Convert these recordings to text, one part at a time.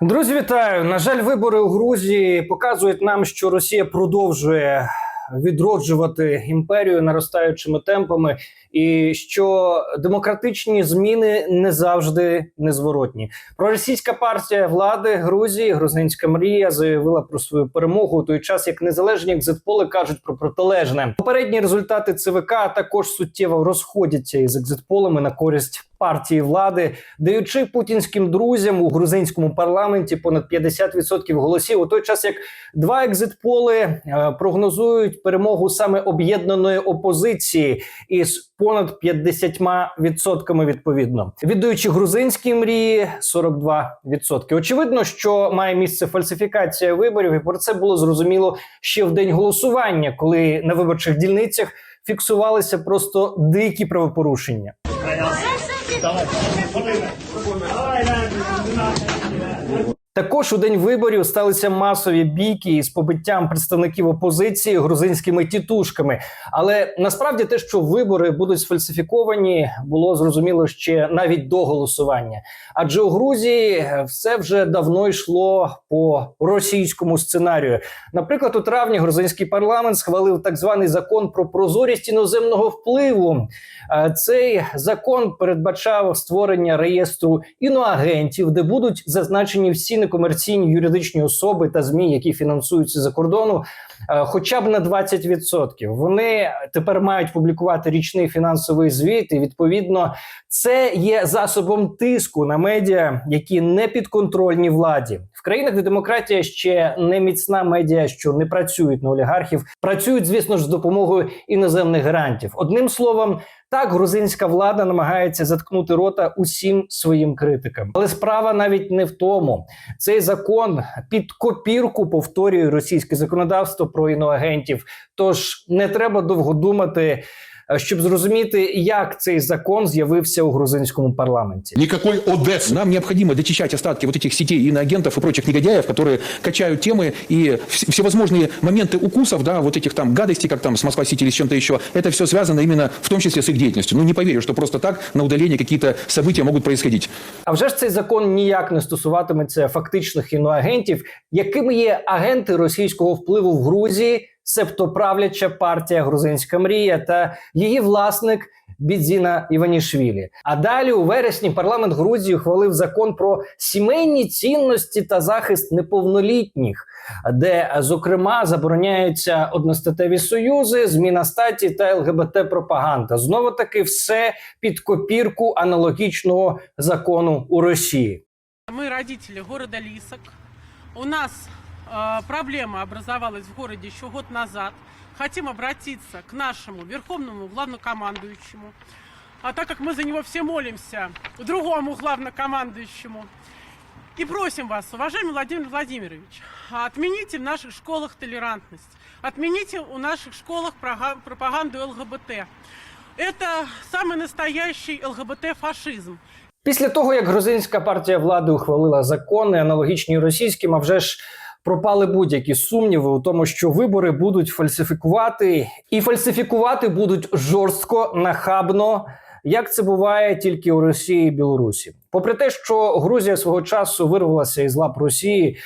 Друзі, вітаю! На жаль, вибори у Грузії показують нам, що Росія продовжує відроджувати імперію наростаючими темпами, і що демократичні зміни не завжди незворотні. Проросійська партія влади Грузії, Грузинська мрія, заявила про свою перемогу у той час, як незалежні екзитполи кажуть про протилежне. Попередні результати ЦВК також суттєво розходяться із екзитполами на користь партії влади, даючи путінським друзям у грузинському парламенті понад 50% голосів. У той час як два екзитполи е, прогнозують перемогу саме об'єднаної опозиції із понад 50% відповідно, віддаючи грузинські мрії 42%. Очевидно, що має місце фальсифікація виборів, і про це було зрозуміло ще в день голосування, коли на виборчих дільницях фіксувалися просто дикі правопорушення. Також у день виборів сталися масові бійки із побиттям представників опозиції грузинськими тітушками. Але насправді те, що вибори будуть сфальсифіковані, було зрозуміло ще навіть до голосування. Адже у Грузії все вже давно йшло по російському сценарію. Наприклад, у травні грузинський парламент схвалив так званий закон про прозорість іноземного впливу. Цей закон передбачав створення реєстру іноагентів, де будуть зазначені всі некомерційні юридичні особи та змі, які фінансуються за кордону, е, хоча б на 20%. Вони тепер мають публікувати річний фінансовий звіт, і відповідно це є засобом тиску на медіа, які не підконтрольні владі в країнах, де демократія ще не міцна медіа, що не працюють на олігархів, працюють, звісно ж, з допомогою іноземних грантів. Одним словом. Так, грузинська влада намагається заткнути рота усім своїм критикам, але справа навіть не в тому. Цей закон під копірку повторює російське законодавство про іноагентів. Тож не треба довго думати, щоб зрозуміти, як цей закон з'явився у грузинському парламенті. Никакой Одессы. Нам необходимо дочищать остатки вот этих сетей иноагентов и прочих негодяев, которые качают темы и вс- всевозможные моменты укусов, да, вот этих там гадостей, как там с Москва-Сити или с чем-то еще. Это все связано именно в том числе с их деятельностью. Ну, не поверю, что просто так на удаление какие-то события могут происходить. А вже ж цей закон ніяк не стосуватиметься фактичних іноагентів, якими є агенти російського впливу в Грузії, себто правляча партія Грузинська мрія та її власник. Бідзіна Іванішвілі. А далі у вересні парламент Грузії ухвалив закон про сімейні цінності та захист неповнолітніх, де зокрема забороняються одностатеві союзи, зміна статі та ЛГБТ пропаганда. Знову таки все під копірку аналогічного закону у Росії. Мы родители города Лисок. У нас проблема образовалась в городе еще год назад. Хотим обратиться к нашему верховному главнокомандующему. А так как мы за него все молимся, другому главнокомандующему. И просим вас, уважаемый Владимир Владимирович, отмените в наших школах толерантность. Отмените у наших школах прога- пропаганду ЛГБТ. Это самый настоящий ЛГБТ-фашизм. Після того, як грузинська партія влади ухвалила закони, аналогічні російським, а вже ж пропали будь-які сумніви у тому, що вибори будуть фальсифікувати, і фальсифікувати будуть жорстко, нахабно. Як це буває тільки у Росії і Білорусі, попри те, що Грузія свого часу вирвалася із лап Росії,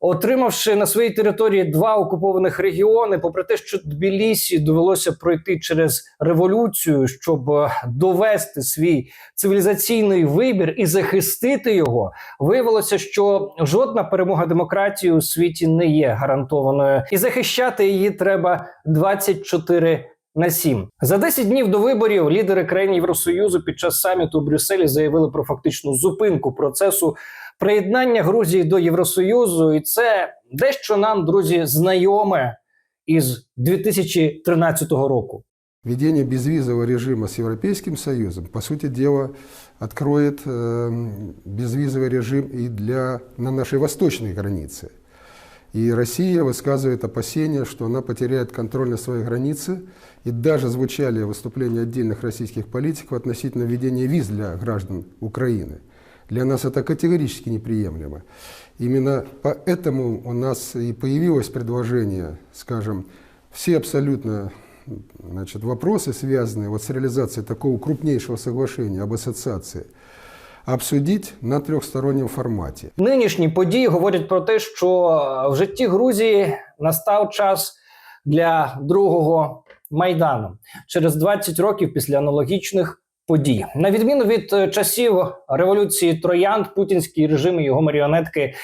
отримавши на своїй території два окупованих регіони, попри те, що Тбілісі довелося пройти через революцію, щоб е, довести свій цивілізаційний вибір і захистити його, виявилося, що жодна перемога демократії у світі не є гарантованою, і захищати її треба 24 на 7. За 10 днів до виборів лідери країн Євросоюзу під час саміту у Брюсселі заявили про фактичну зупинку процесу приєднання Грузії до Євросоюзу, і це дещо нам, друзі, знайоме із 2013 року. Введение безвизового режима с Европейским Союзом, по сути дела, откроет э, безвизовый режим и для, на нашей восточной границе. И Россия высказывает опасения, что она потеряет контроль на своей границе. И даже звучали выступления отдельных российских политиков относительно введения виз для граждан Украины. Для нас это категорически неприемлемо. Именно поэтому у нас и появилось предложение, скажем, все абсолютно значит, вопросы, связанные вот с реализацией такого крупнейшего соглашения об ассоциации, обсудить на трехстороннем формате. Нинішні події говорять про те, що е, в житті Грузії настав час для другого майдану через 20 років після аналогічних подій. На відміну від е, часів революції троянд, путінський режим і його маріонетки е,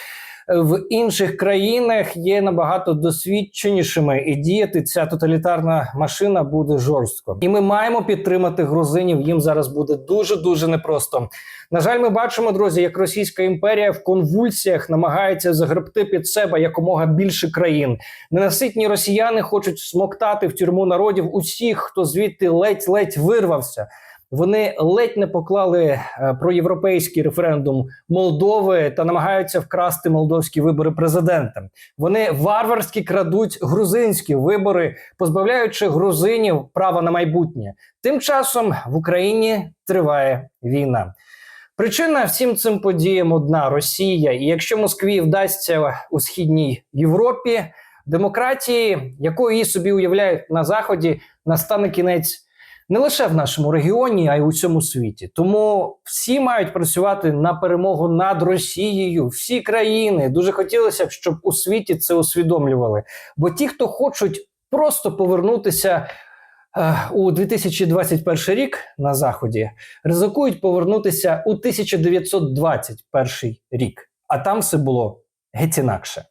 в інших країнах є набагато досвідченішими, і діяти ця тоталітарна машина буде жорстко. І ми маємо підтримати грузинів. Їм зараз буде дуже дуже непросто. На жаль, ми бачимо, друзі, як Російська імперія в конвульсіях намагається загребти під себе якомога більше країн. Ненаситні росіяни хочуть смоктати в тюрму народів усіх, хто звідти ледь-ледь вирвався. Вони ледь не поклали е, проєвропейський референдум Молдови та намагаються вкрасти молдовські вибори президента. Вони варварськи крадуть грузинські вибори, позбавляючи грузинів права на майбутнє. Тим часом в Україні триває війна. Причина всім цим подіям одна Росія. І якщо Москві вдасться у східній Європі демократії, якою її собі уявляють на заході, настане кінець не лише в нашому регіоні, а й у всьому світі. Тому всі мають працювати на перемогу над Росією, всі країни. Дуже хотілося б, щоб у світі це усвідомлювали. Бо ті, хто хочуть просто повернутися е, у 2021 рік на заході, ризикують повернутися у 1921 рік. А там все було геть інакше.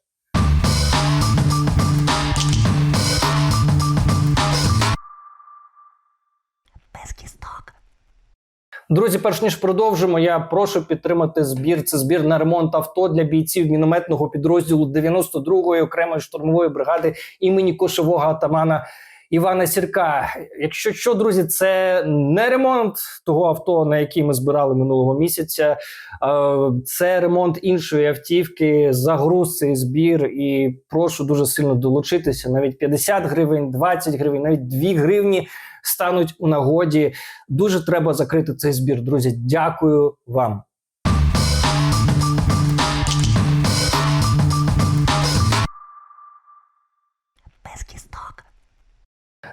Друзі, перш ніж продовжимо, я прошу підтримати збір. Це збір на ремонт авто для бійців мінометного підрозділу 92-ї окремої штурмової бригади імені кошового атамана Івана Сірка. Якщо що, друзі, це не ремонт того авто, на який ми збирали минулого місяця. е, Це ремонт іншої автівки, загруз цей збір. І прошу дуже сильно долучитися. Навіть 50 гривень, 20 гривень, навіть 2 гривні стануть у нагоді. Дуже треба закрити цей збір. Друзі, дякую вам.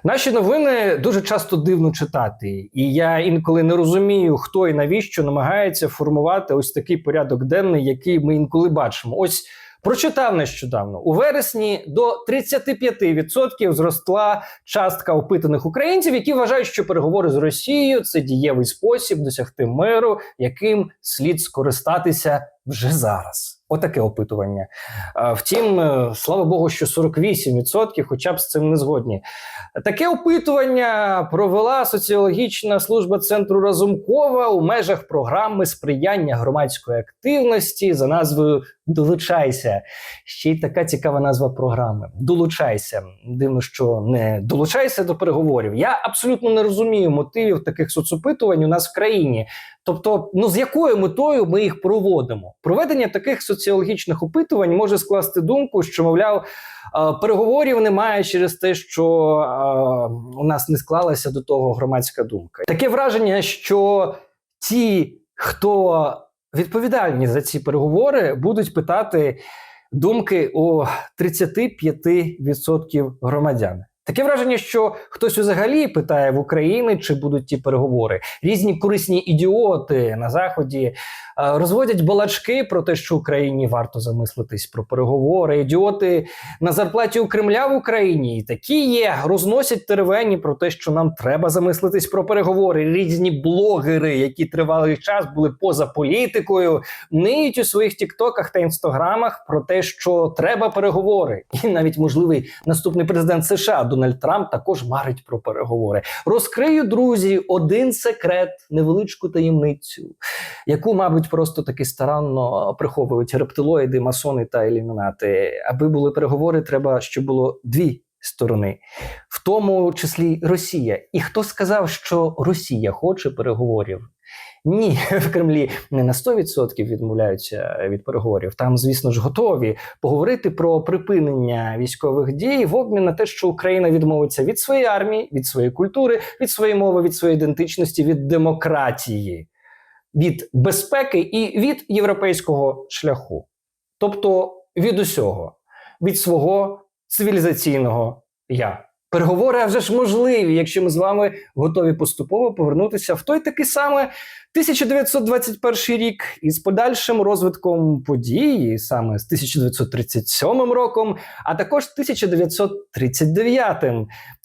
Наші новини дуже часто дивно читати, і я інколи не розумію, хто і навіщо намагається формувати ось такий порядок денний, який ми інколи бачимо. Ось прочитав нещодавно у вересні до 35% зросла частка опитаних українців, які вважають, що переговори з Росією це дієвий спосіб досягти миру, яким слід скористатися вже зараз. Отаке опитування. Втім, е, слава Богу, що 48% хоча б з цим не згодні. Таке опитування провела соціологічна служба центру Разумкова у межах програми сприяння громадської активності за назвою Долучайся. Ще й така цікава назва програми. Долучайся. Дивно, що не долучайся до переговорів. Я абсолютно не розумію мотивів таких соцопитувань у нас в країні. Тобто, ну з якою метою ми їх проводимо? Проведення таких соціологічних опитувань може скласти думку, що мовляв, е, переговорів немає через те, що е, у нас не склалася до того громадська думка. Таке враження, що ті, хто відповідальні за ці переговори, будуть питати думки у 35% громадян. Таке враження, що хтось взагалі питає в Україні, чи будуть ті переговори. Різні корисні ідіоти на заході е, розводять балачки про те, що Україні варто замислитись про переговори. Ідіоти на зарплаті у Кремля в Україні і такі є, розносять теревені про те, що нам треба замислитись про переговори. Різні блогери, які тривалий час були поза політикою, ниють у своїх тіктоках та інстаграмах про те, що треба переговори, і навіть можливий наступний президент США Дональд Трамп також марить про переговори. Розкрию друзі один секрет, невеличку таємницю, яку, мабуть, просто таки старанно приховують рептилоїди, масони та ілюмінати. Аби були переговори, треба, щоб було дві. Сторони, в тому числі Росія. І хто сказав, що Росія хоче переговорів? Ні, в Кремлі не на 100% відмовляються від переговорів. Там, звісно ж, готові поговорити про припинення військових дій в обмін на те, що Україна відмовиться від своєї армії, від своєї культури, від своєї мови, від своєї ідентичності, від демократії, від безпеки і від європейського шляху, тобто від усього, від свого цивілізаційного я. Переговори вже ж можливі, якщо ми з вами готові поступово повернутися в той такий саме 1921 рік із подальшим розвитком подій, саме з 1937 роком, а також 1939.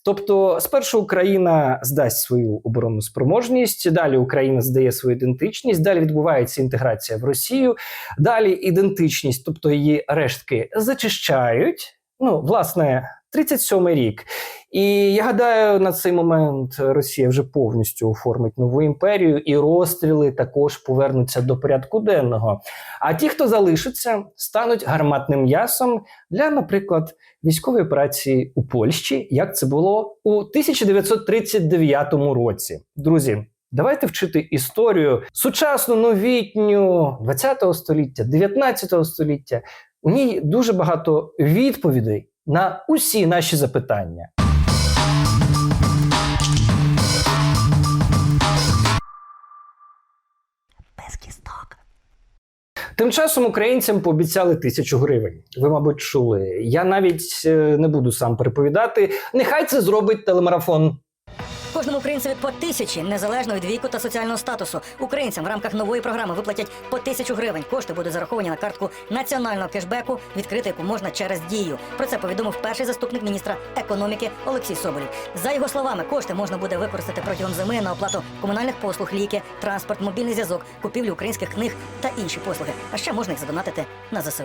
Тобто, спершу Україна здасть свою оборонну спроможність, далі Україна здає свою ідентичність, далі відбувається інтеграція в Росію, далі ідентичність, тобто її рештки зачищають. Ну, власне, 37-й рік. І я гадаю, на цей момент Росія вже повністю оформить нову імперію, і розстріли також повернуться до порядку денного. А ті, хто залишиться, стануть гарматним м'ясом для, наприклад, військової операції у Польщі, як це було у 1939 році. Друзі. Давайте вчити історію сучасну, новітню 20 століття, 19 століття. У ній дуже багато відповідей на усі наші запитання. Тим часом українцям пообіцяли тисячу гривень. Ви, мабуть, чули. Я навіть е, не буду сам переповідати. Нехай це зробить телемарафон. Кожному українцеві по тисячі, незалежно від віку та соціального статусу. Українцям в рамках нової програми виплатять по тисячу гривень. Кошти будуть зараховані на картку національного кешбеку, відкрити яку можна через дію. Про це повідомив перший заступник міністра економіки Олексій Соболєв. За його словами, кошти можна буде використати протягом зими на оплату комунальних послуг, ліки, транспорт, мобільний зв'язок, купівлю українських книг та інші послуги. А ще можна їх задонатити на ЗСУ.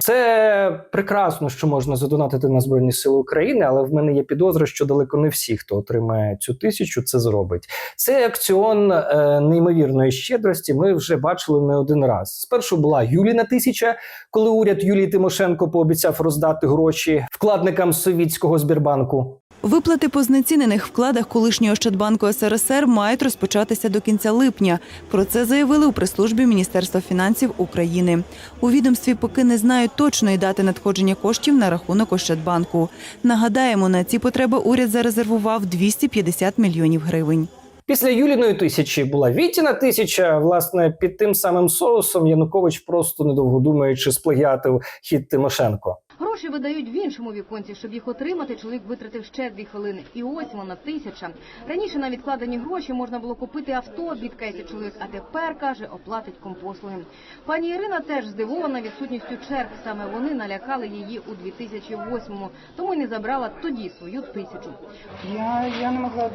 Це прекрасно, що можна задонатити на Збройні Сили України, але в мене є підозра, що далеко не всі, хто отримає цю тисячу, це зробить. Цей акціон е, неймовірної щедрості ми вже бачили не один раз. Спершу була Юліна тисяча, коли уряд Юлії Тимошенко пообіцяв роздати гроші вкладникам совітського Збірбанку. Виплати по знецінених вкладах колишнього Ощадбанку СРСР мають розпочатися до кінця липня. Про це заявили у прес-службі Міністерства фінансів України. У відомстві поки не знають точної дати надходження коштів на рахунок Ощадбанку. Нагадаємо, на ці потреби уряд зарезервував 250 мільйонів гривень. Після Юліної тисячі була Вітіна тисяча. Власне, під тим самим соусом Янукович просто недовго думаючи сплагіатив хід Тимошенко. Гроші видають в іншому віконці, щоб їх отримати. Чоловік витратив ще дві хвилини. І ось вона тисяча. Раніше на відкладені гроші можна було купити авто, бідкається чоловік, а тепер каже, оплатить компослуги. Пані Ірина теж здивована відсутністю черг. Саме вони налякали її у 2008-му, тому й не забрала тоді свою тисячу. Я, я не могла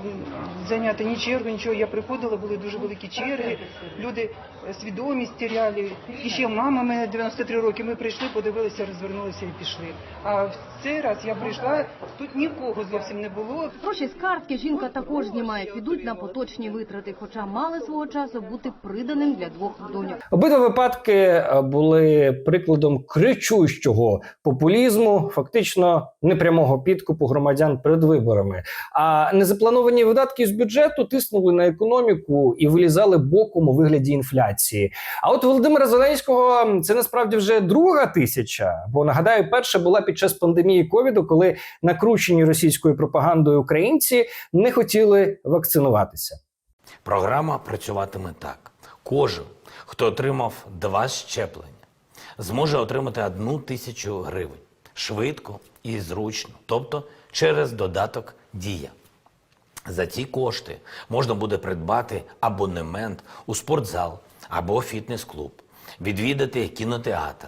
зайняти ні чергу, нічого. Я приходила, були дуже великі черги. Люди е, свідомість теряли. І ще мама мене 93 роки. Ми прийшли, подивилися, розвернулися і пішли. А в цей раз я прийшла, тут нікого зовсім не було. Гроші з картки жінка також знімає, підуть на поточні витрати, хоча мали свого часу бути приданим для двох доньок. Обидва випадки е, були прикладом кричущого популізму, фактично непрямого підкупу громадян перед виборами. А незаплановані видатки з бюджету тиснули на економіку і вилізали боком у вигляді інфляції. А от Володимира Зеленського це насправді вже друга тисяча. Бо нагадаю, перша була під час пандемії ковіду, коли накручені російською пропагандою українці не хотіли вакцинуватися. Програма працюватиме так: кожен, хто отримав два щеплення, зможе отримати одну тисячу гривень швидко і зручно, тобто через додаток Дія. За ці кошти можна буде придбати абонемент у спортзал або фітнес-клуб, відвідати кінотеатр,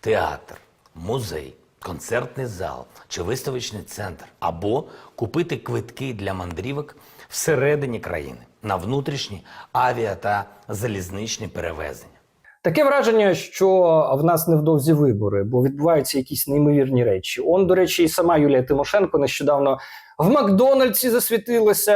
театр, музей, концертний зал чи виставочний центр, або купити квитки для мандрівок всередині країни на внутрішні авіа та залізничні перевезення. Таке враження, що в нас невдовзі вибори, бо відбуваються якісь неймовірні речі. Он, до речі, і сама Юлія Тимошенко нещодавно в Макдональдсі засвітилася.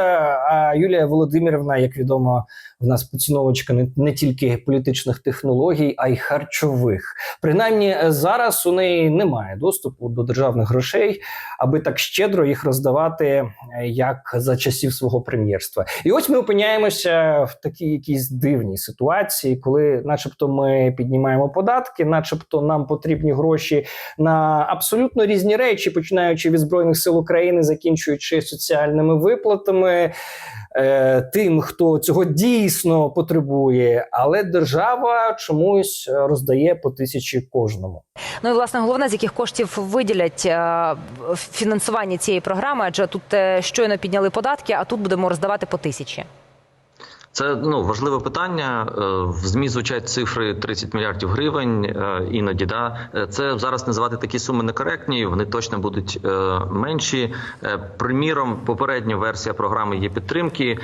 А Юлія Володимирівна, як відомо, в нас поціновочка не, не тільки політичних технологій, а й харчових. Принаймні е, зараз у неї немає доступу до державних грошей, аби так щедро їх роздавати, е, як за часів свого прем'єрства. І ось ми опиняємося в такій якійсь дивній ситуації, коли, начебто, ми піднімаємо податки, начебто, нам потрібні гроші на абсолютно різні речі, починаючи від збройних сил України, закінчуючи забезпечуючи соціальними виплатами е, тим, хто цього дійсно потребує, але держава чомусь е, роздає по тисячі кожному. Ну і власне головне, з яких коштів виділять е, фінансування цієї програми, адже тут е, щойно підняли податки, а тут будемо роздавати по тисячі. Це ну важливе питання. Е, В змі звучать цифри 30 мільярдів гривень. е, Іноді да Е, це зараз називати такі суми некоректні. Вони точно будуть менші. Приміром, попередня версія програми є підтримки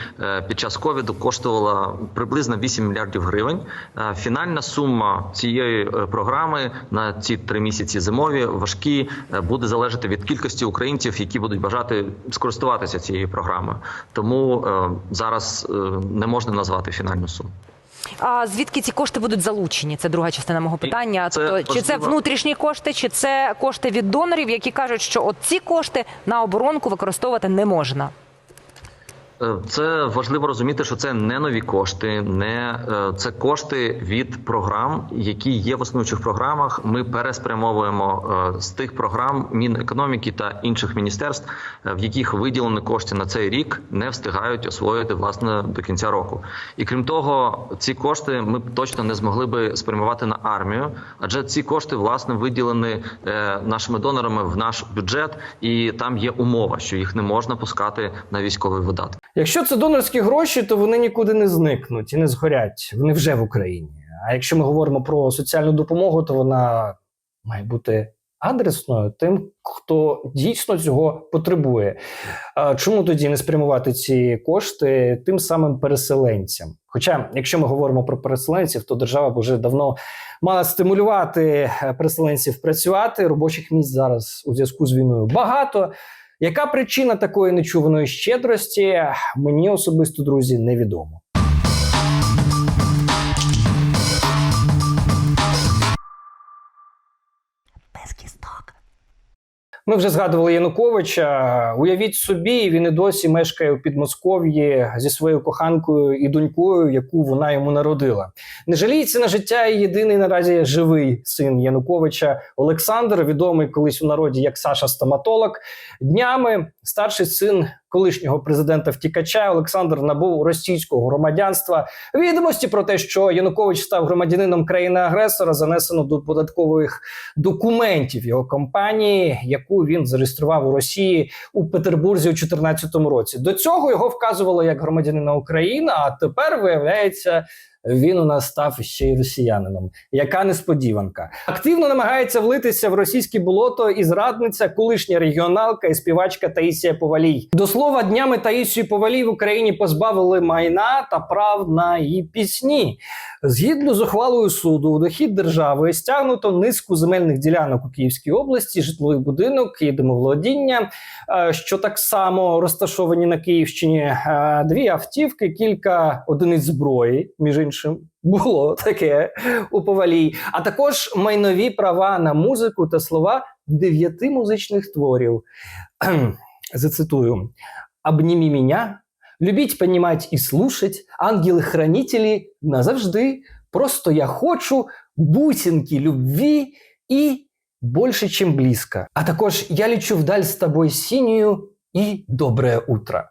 під час ковіду коштувала приблизно 8 мільярдів гривень. Фінальна сума цієї програми на ці три місяці зимові важкі буде залежати від кількості українців, які будуть бажати скористуватися цією програмою. Тому зараз не можна назвати фінальну суму. А звідки ці кошти будуть залучені? Це друга частина мого питання. це тобто, чи це внутрішні кошти, чи це кошти від донорів, які кажуть, що от ці кошти на оборонку використовувати не можна. Е, Це важливо розуміти, що це не нові кошти, не е, це кошти від програм, які є в існуючих програмах. Ми переспрямовуємо е, з тих програм Мінекономіки та інших міністерств, в яких виділені кошти на цей рік не встигають освоїти власне до кінця року. І крім того, ці кошти ми точно не змогли би спрямувати на армію, адже ці кошти власне виділені нашими донорами в наш бюджет, і там є умова, що їх не можна пускати на військові видатки. Якщо це донорські гроші, то вони нікуди не зникнуть і не згорять. Вони вже в Україні. А якщо ми говоримо про соціальну допомогу, то вона має бути адресною тим, хто дійсно цього потребує. Чому тоді не спрямувати ці кошти тим самим переселенцям? Хоча, якщо ми говоримо про переселенців, то держава б вже давно мала стимулювати е, переселенців працювати. Робочих місць зараз у зв'язку з війною багато. Яка причина такої нечуваної щедрості? Мені особисто, друзі, невідомо. Ми вже згадували Януковича. Уявіть собі, він і досі мешкає у Підмосков'ї зі своєю коханкою і донькою, яку вона йому народила. Не жаліється на життя і єдиний наразі живий син Януковича Олександр, відомий колись у народі як Саша Стоматолог. Днями старший син колишнього президента втікача Олександр набув російського громадянства. Відомості про те, що Янукович став громадянином країни-агресора, занесено до податкових документів його компанії, яку він зареєстрував у Росії у Петербурзі у 2014 році. До цього його вказувало як громадянина України, а тепер виявляється. Він у нас став ще й росіянином. Яка несподіванка. Активно намагається влитися в російське болото і зрадниця, колишня регіоналка і співачка Таїсія Повалій. До слова, днями Таїсію Повалій в Україні позбавили майна та прав на її пісні. Згідно з ухвалою суду, у дохід держави стягнуто низку земельних ділянок у Київській області, житловий будинок і домоволодіння, е, що так само розташовані на Київщині. Е, Дві автівки, кілька одиниць зброї, між іншим. Було таке у повалій, а також майнові права на музику та слова дев'яти музичних творів. Зацитую: «Обніми меня, любіть, понімать і слушать, ангели-хранителі назавжди. Просто я хочу бусинки любві і більше, чим близько. А також я лечу вдаль з тобою синьою і добре утро.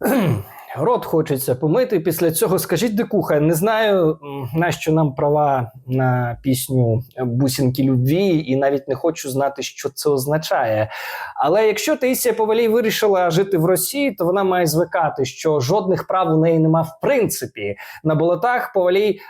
Рот хочеться помити. Після цього скажіть дикуха, не знаю, нащо нам права на пісню Бусінки любві, і навіть не хочу знати, що це означає. Але якщо Таїсія Повалій вирішила жити в Росії, то вона має звикати, що жодних прав у неї нема в принципі. На болотах Повалій